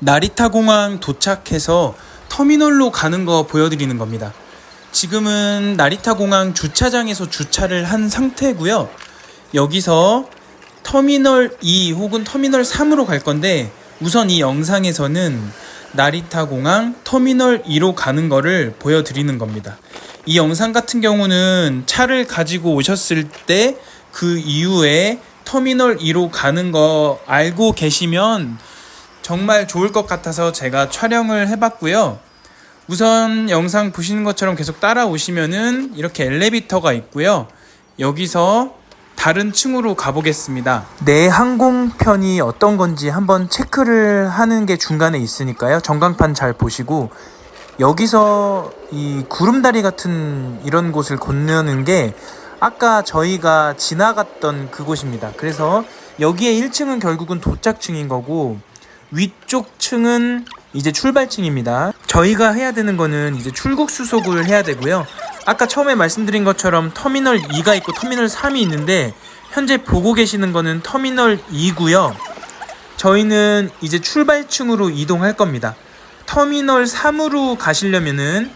나리타 공항 도착해서 터미널로 가는 거 보여드리는 겁니다. 지금은 나리타 공항 주차장에서 주차를 한 상태고요. 여기서 터미널 2 혹은 터미널 3으로 갈 건데 우선 이 영상에서는 나리타 공항 터미널 2로 가는 거를 보여드리는 겁니다. 이 영상 같은 경우는 차를 가지고 오셨을 때 그 이후에 터미널 2로 가는 거 알고 계시면 정말 좋을 것 같아서 제가 촬영을 해봤고요. 우선 영상 보시는 것처럼 계속 따라오시면은 이렇게 엘리베이터가 있고요. 여기서 다른 층으로 가보겠습니다. 내 항공편이 어떤 건지 한번 체크를 하는 게 중간에 있으니까요. 전광판 잘 보시고 여기서 이 구름다리 같은 이런 곳을 건너는 게 아까 저희가 지나갔던 그곳입니다. 그래서 여기에 1층은 결국은 도착층인 거고 위쪽 층은 이제 출발층입니다. 저희가 해야 되는 거는 이제 출국 수속을 해야 되고요. 아까 처음에 말씀드린 것처럼 터미널 2가 있고 터미널 3이 있는데 현재 보고 계시는 거는 터미널 2고요. 저희는 이제 출발층으로 이동할 겁니다. 터미널 3으로 가시려면은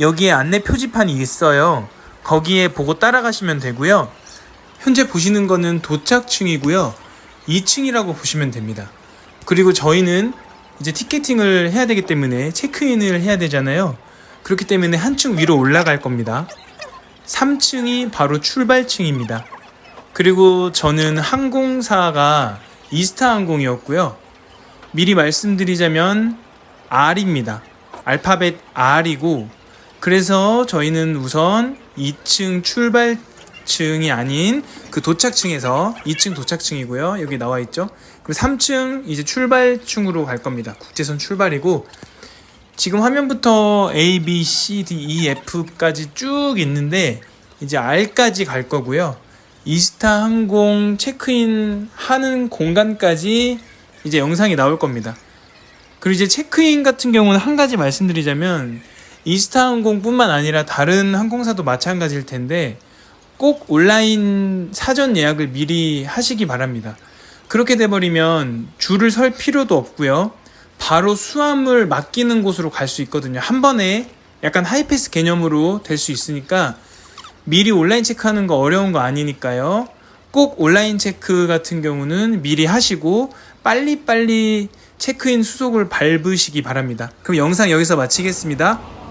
여기에 안내 표지판이 있어요. 거기에 보고 따라가시면 되고요. 현재 보시는 거는 도착층이고요. 2층이라고 보시면 됩니다. 그리고 저희는 이제 티켓팅을 해야 되기 때문에 체크인을 해야 되잖아요. 그렇기 때문에 한층 위로 올라갈 겁니다. 3층이 바로 출발층입니다. 그리고 저는 항공사가 이스타 항공이었고요. 미리 말씀드리자면 R입니다. 알파벳 R이고 그래서 저희는 우선 2층 출발 층이 아닌 그 도착층에서 2층 도착층이고요. 여기 나와 있죠. 그리고 3층 이제 출발층으로 갈 겁니다. 국제선 출발이고 지금 화면부터 A, B, C, D, E, F까지 쭉 있는데 이제 R까지 갈 거고요. 이스타 항공 체크인 하는 공간까지 이제 영상이 나올 겁니다. 그리고 이제 체크인 같은 경우는 한 가지 말씀드리자면 이스타 항공뿐만 아니라 다른 항공사도 마찬가지일 텐데 꼭 온라인 사전 예약을 미리 하시기 바랍니다. 그렇게 돼버리면 줄을 설 필요도 없고요. 바로 수화물 맡기는 곳으로 갈 수 있거든요. 한 번에 약간 하이패스 개념으로 될 수 있으니까 미리 온라인 체크하는 거 어려운 거 아니니까요. 꼭 온라인 체크 같은 경우는 미리 하시고 빨리빨리 체크인 수속을 밟으시기 바랍니다. 그럼 영상 여기서 마치겠습니다.